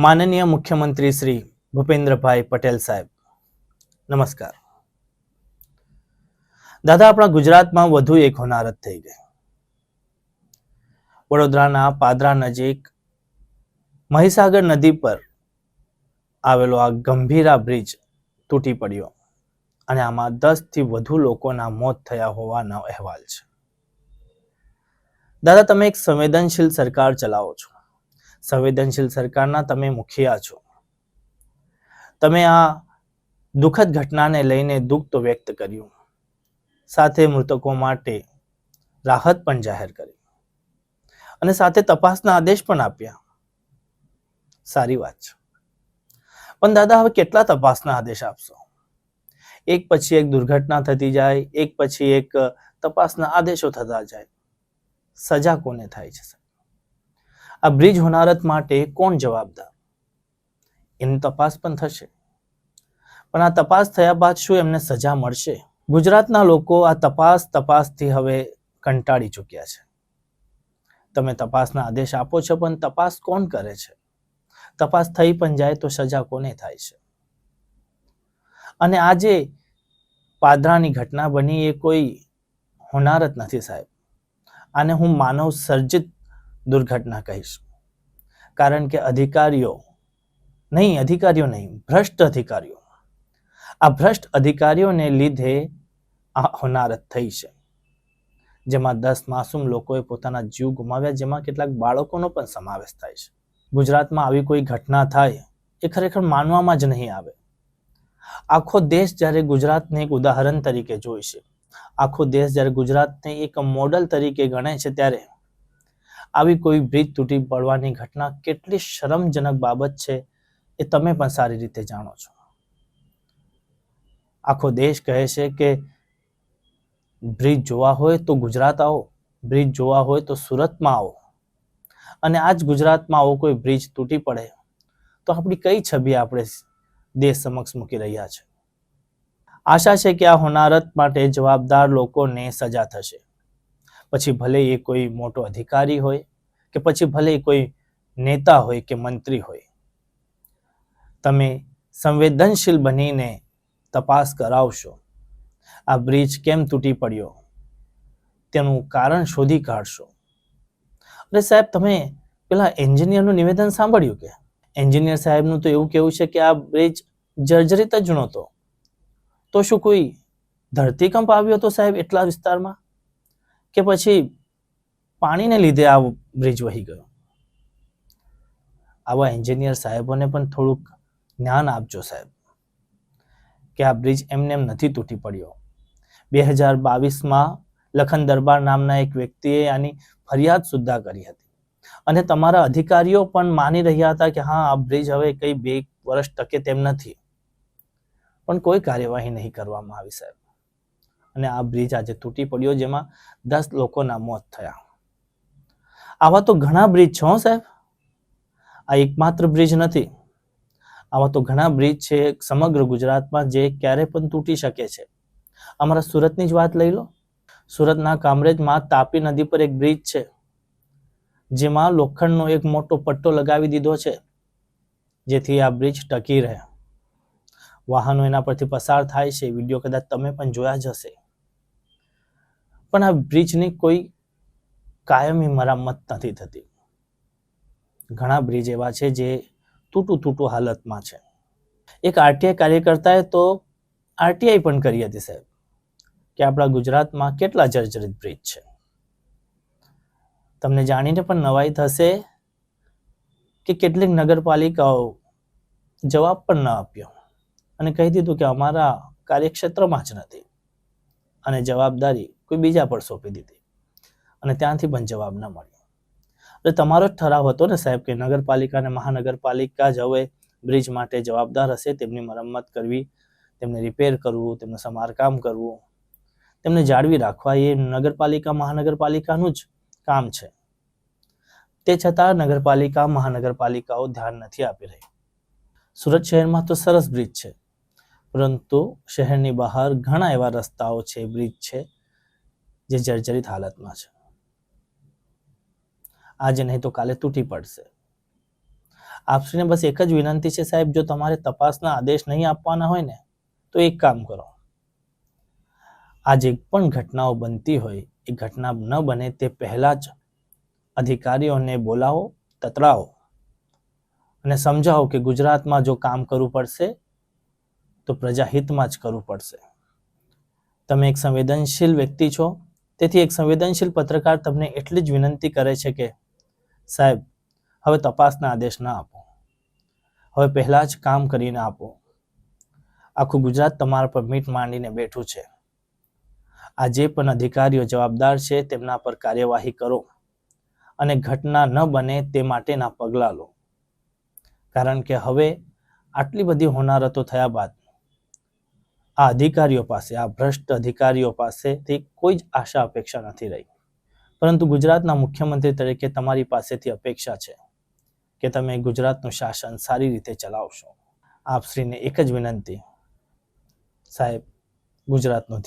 માનનીય મુખ્યમંત્રી શ્રી ભૂપેન્દ્રભાઈ પટેલ સાહેબ. નમસ્કાર. દાદા, આપણા ગુજરાતમાં વધુ એક હોનારત થઈ ગઈ. વડોદરાના પાદરા નજીક મહીસાગર નદી પર આવેલો આ ગંભીરા બ્રિજ તૂટી પડ્યો અને આમાં દસથી વધુ લોકોના મોત થયા હોવાનો અહેવાલ છે. દાદા, તમે એક સંવેદનશીલ સરકાર ચલાવો છો. સંવેદનશીલ સરકારના તમે મુખિયા છો. તમે આ દુઃખદ ઘટનાને લઈને દુઃખ તો વ્યક્ત કર્યું. સાથે મૃતકો માટે રાહત પણ જાહેર કરી. અને સાથે તપાસના આદેશ પણ આપ્યા. સારી વાત છે. પણ દાદા, હવે કેટલા તપાસના આદેશ આપશો? એક પછી એક દુર્ઘટના થતી જાય, એક પછી એક તપાસના આદેશો થતા જાય. સજા કોને થાય છે આ બ્રિજ હોનારત માટે કોણ જવાબદાર? એની તપાસ પણ થશે. પણ આ તપાસ થયા બાદ શું એમને સજા મળશે? ગુજરાતના લોકો આ તપાસ તપાસથી હવે કંટાળી ચૂક્યા છે. તમે તપાસના આદેશ આપો છો, પણ તપાસ કોણ કરે છે? તપાસ થઈ પણ જાય તો સજા કોને થાય છે? અને આજે પાદરાની ઘટના બની એ કોઈ હોનારત નથી સાહેબ. આને હું માનવ સર્જિત દુર્ઘટના કહીશું. કારણ કે અધિકારીઓ, નહીં અધિકારીઓ નહીં, ભ્રષ્ટ અધિકારીઓ આ ભ્રષ્ટ અધિકારીઓને લીધે આ હોનારત થઈ છે. જેમાં દસ માસૂમ લોકોએ પોતાના જીવ ગુમાવ્યા, જેમાં કેટલાક બાળકોનો પણ સમાવેશ થાય છે. ગુજરાતમાં આવી કોઈ ઘટના થાય, એ ખરેખર માનવામાં જ નહીં આવે. આખો દેશ જ્યારે ગુજરાતને એક ઉદાહરણ તરીકે જોઈ છે. આખો દેશ જ્યારે ગુજરાતને એક મોડલ તરીકે ગણે છે ત્યારે આવી કોઈ બ્રિજ તૂટી પડવાની ઘટના કેટલી શરમજનક બાબત છે એ તમે પણ સારી રીતે જાણો છો. આખો દેશ કહે છે કે બ્રિજ જોવા હોય તો ગુજરાત આવો, બ્રિજ જોવા હોય તો સુરતમાં આવો. અને આજ ગુજરાતમાં આવો કોઈ બ્રિજ તૂટી પડે તો આપણી કઈ છબી આપણે દેશ સમક્ષ મૂકી રહ્યા છે? આશા છે કે આ હોનારત માટે જવાબદાર લોકોને સજા થશે. પછી ભલે એ કોઈ મોટો અધિકારી હોય કે પછી ભલે કોઈ નેતા હોય કે મંત્રી હોય. તમે સંવેદનશીલ બનીને તપાસ કરાવશો. આ બ્રિજ કેમ તૂટી પડ્યો? તેનું કારણ શોધી કાઢશો. અરે સાહેબ, તમે પેલા એન્જિનિયરનું નિવેદન સાંભળ્યું કે? એન્જિનિયર સાહેબનું તો એવું કેવું છે કે આ બ્રિજ જર્જરિત જ નહોતો. તો શું કોઈ ધરતીકંપ આવ્યો હતો સાહેબ એટલા વિસ્તારમાં? કે પછી પાણીને લીધે આ બ્રિજ વહી ગયો. આવા એન્જિનિયર સાહેબોને પણ થોડુંક જ્ઞાન આપજો સાહેબ, કે આ બ્રિજ એમને એમ નથી તૂટી પડ્યો. બે હજાર બાવીસમાં લખન દરબાર નામના એક વ્યક્તિએ આની ફરિયાદ સુદ્ધા કરી હતી. અને તમારા અધિકારીઓ પણ માની રહ્યા હતા કે હા, આ બ્રિજ હવે કઈ બે વર્ષ ટકે તેમ નથી. પણ કોઈ કાર્યવાહી નહીં કરવામાં આવી સાહેબ. અને આ બ્રિજ આજે તૂટી પડ્યો જેમાં દસ લોકોના મોત થયા. આવા તો ઘણા બ્રિજ છો સાહેબ? આ એકમાત્ર બ્રિજ નથી. આવા તો ઘણા બ્રિજ છે સમગ્ર ગુજરાતમાં જે ક્યારે પણ તૂટી શકે છે. અમારા સુરતની જ વાત લઈ લો. સુરતના કામરેજમાં તાપી નદી પર એક બ્રિજ છે, જેમાં લોખંડનો એક મોટો પટ્ટો લગાવી દીધો છે, જેથી આ બ્રિજ ટકી રહે. વાહનો એના પરથી પસાર થાય છે, વીડિયો કદાચ તમે પણ જોયા જ હશે. પણ આ બ્રિજની કોઈ કાયમી મરામત નથી થતી. ઘણા બ્રિજ એવા છે જે તૂટું તૂટું હાલતમાં છે. એક આરટીઆઈ કાર્યકર્તાએ તો આરટીઆઈ પણ કરી હતી સાહેબ, કે આપણા ગુજરાતમાં કેટલા જર્જરિત બ્રિજ છે. તમને જાણીને પણ નવાઈ થશે કે કેટલીક નગરપાલિકાઓ જવાબ પણ ન આપ્યો. અને કહી દીધું કે અમારા કાર્યક્ષેત્રમાં જ નથી. અને જવાબદારી કોઈ બીજા પર સોંપી દીધી. અને ત્યાંથી પણ જવાબ ન મળ્યો. એટલે તમારો જ ઠરાવ હતો ને સાહેબ કે નગરપાલિકા અને મહાનગરપાલિકા જ હવે બ્રિજ માટે જવાબદાર હશે, તેમની મરમ્મત કરવી, તેમને રિપેર કરવું, તેમનું સમારકામ કરવું. તેમને જાળવી રાખવા એ નગરપાલિકા મહાનગરપાલિકાનું જ કામ છે. તે છતાં નગરપાલિકા મહાનગરપાલિકાઓ ધ્યાન નથી આપી રહી. સુરત શહેરમાં તો સરસ બ્રિજ છે. પરંતુ શહેરની બહાર ઘણા એવા રસ્તાઓ છે, બ્રિજ છે, જે જર્જરિત હાલતમાં છે. આજે નહીં તો કાલે તૂટી પડશે. આપશ્રીને બસ એક જ વિનંતી છે સાહેબ, જો તમારે તપાસના આદેશ નહીં આપવાના હોય ને, તો એક કામ કરો. આ જે પણ ઘટનાઓ બનતી હોય, એ ઘટના ન બને તે પહેલા જ અધિકારીઓને બોલાવો તતરાવો અને સમજાવો કે ગુજરાતમાં જો કામ કરવું પડશે તો પ્રજાહિતમાં જ કરવું પડશે. તમે એક સંવેદનશીલ વ્યક્તિ છો, તેથી એક સંવેદનશીલ પત્રકાર તમને એટલી જ વિનંતી કરે છે કે, સાહેબ, હવે તપાસના આદેશ ના આપો. હવે પહેલાં જ કામ કરીને આપો. આખું ગુજરાત તમારા પર મીટ માંડીને બેઠું છે. આ જે પણ અધિકારીઓ જવાબદાર છે તેમના પર કાર્યવાહી કરો અને ઘટના ન બને તે માટેના પગલાં લો. કારણ કે હવે આટલી બધી હોનારતો થયા બાદ આ અધિકારીઓ પાસે, આ ભ્રષ્ટ અધિકારીઓ પાસેથી કોઈ જ આશા અપેક્ષા નથી રહી. પરંતુ ગુજરાતના મુખ્યમંત્રી તરીકે તમારી પાસેથી અપેક્ષા છે કે તમે ગુજરાતનું શાસન સારી રીતે ચલાવશો. આપશ્રીને એક જ વિનંતી, સાહેબ, ગુજરાતનું